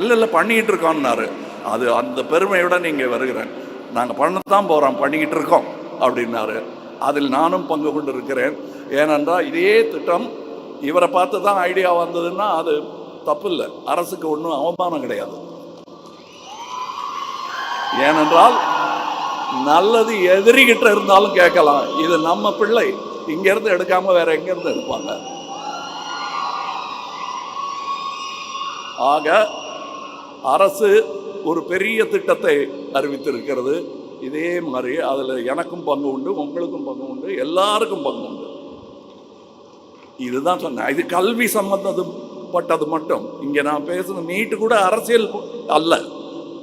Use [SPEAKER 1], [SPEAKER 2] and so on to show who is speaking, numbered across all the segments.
[SPEAKER 1] இல்லை இல்லை பண்ணிக்கிட்டு இருக்கோம்னாரு அது அந்த பெருமையோட நீங்கள் வருகிறேன். நாங்கள் பண்ணத்தான் போகிறோம் பண்ணிக்கிட்டு இருக்கோம் அப்படின்னாரு. அதில் நானும் பங்கு கொண்டு இருக்கிறேன் ஏனென்றால் இதே திட்டம் இவரை பார்த்து தான் ஐடியா வந்ததுன்னா அது தப்பு இல்லை அரசுக்கு ஒன்றும் அவமானம் கிடையாது. ஏனென்றால் நல்லது எதிரிகிட்ட இருந்தாலும் கேட்கலாம். இது நம்ம பிள்ளை. இங்கேருந்து எடுக்காம வேற எங்கேருந்து எடுப்பாங்க? ஆக அரசு ஒரு பெரிய திட்டத்தை அறிவித்திருக்கிறது. இதே மாதிரி அதில் எனக்கும் பங்கு உண்டு உங்களுக்கும் பங்கு உண்டு எல்லாருக்கும் பங்கு உண்டு. இதுதான் சொன்னேன். இது கல்வி சம்பந்தப்பட்டது மட்டும். இங்கே நான் பேசுன நீட்டு கூட அரசியல் அல்ல.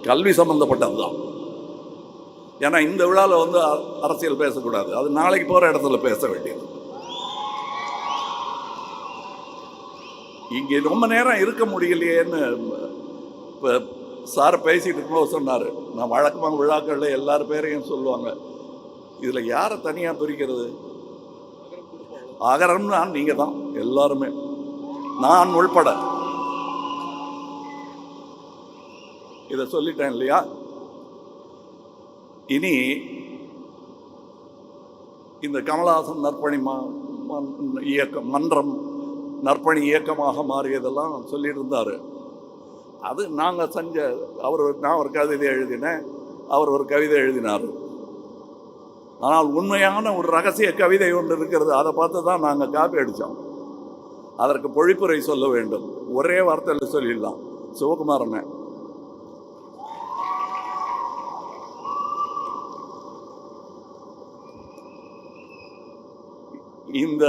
[SPEAKER 1] கல்வி சம்பந்தப்பட்டது தான் ஏன்னா இந்த விழாவில் வந்து அரசியல் பேசக்கூடாது. அது நாளைக்கு போகிற இடத்துல பேச வேண்டியது. இங்கே ரொம்ப நேரம் இருக்க முடியலையேன்னு இப்போ சார் பேசிட்டு இருக்கும்போது சொன்னார் நான் வழக்கமாக விழாக்களில் எல்லார் பேரையும் சொல்லுவாங்க. இதில் யாரை தனியாக பிரிக்கிறது? அகரம்னா நீங்கள் தான் எல்லாருமே. நான் உள்பட. இதை சொல்லிட்டேன் இல்லையா? இனி இந்த கமலஹாசன் நற்பணி இயக்கம் மன்றம் நற்பணி இயக்கமாக மாறியதெல்லாம் சொல்லிட்டு இருந்தார். அது நாங்கள் செஞ்ச அவர் நான் ஒரு கவிதை எழுதினேன் அவர் ஒரு கவிதை எழுதினார். ஆனால் உண்மையான ஒரு ரகசிய கவிதை ஒன்று இருக்கிறது அதை பார்த்து தான் நாங்கள் காப்பி அடித்தோம் அதற்கு பொழிப்புரை சொல்ல வேண்டும். ஒரே வார்த்தையில் சொல்லிடலாம். சிவகுமாரனை. இந்த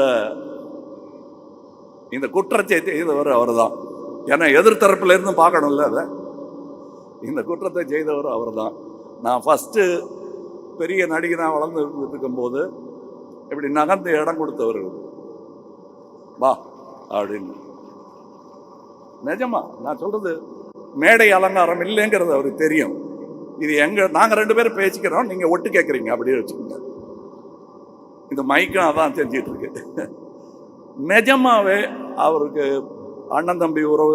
[SPEAKER 1] இந்த குற்றத்தை அவர் அவர்தான். ஏன்னா எதிர்த்தரப்பில் இருந்து பார்க்கணும்ல அதை? இந்த குற்றத்தை செய்தவர் அவர் தான் நான் ஃபஸ்ட்டு பெரிய நடிகனாக வளர்ந்து இருந்துட்டு இருக்கும்போது இப்படி நகர்ந்து இடம் கொடுத்தவர் வா அப்படின்னு. நிஜமா நான் சொல்கிறது மேடை அலங்காரம் இல்லைங்கிறது அவருக்கு தெரியும். இது எங்கள் நாங்கள் ரெண்டு பேரும் பேசிக்கிறோம் நீங்கள் ஒட்டு கேட்குறீங்க அப்படியே வச்சுக்கோங்க. இந்த மைக்கும் அதான் செஞ்சிட்ருக்கு நிஜமாவே அவருக்கு அண்ணன் தம்பி உறவு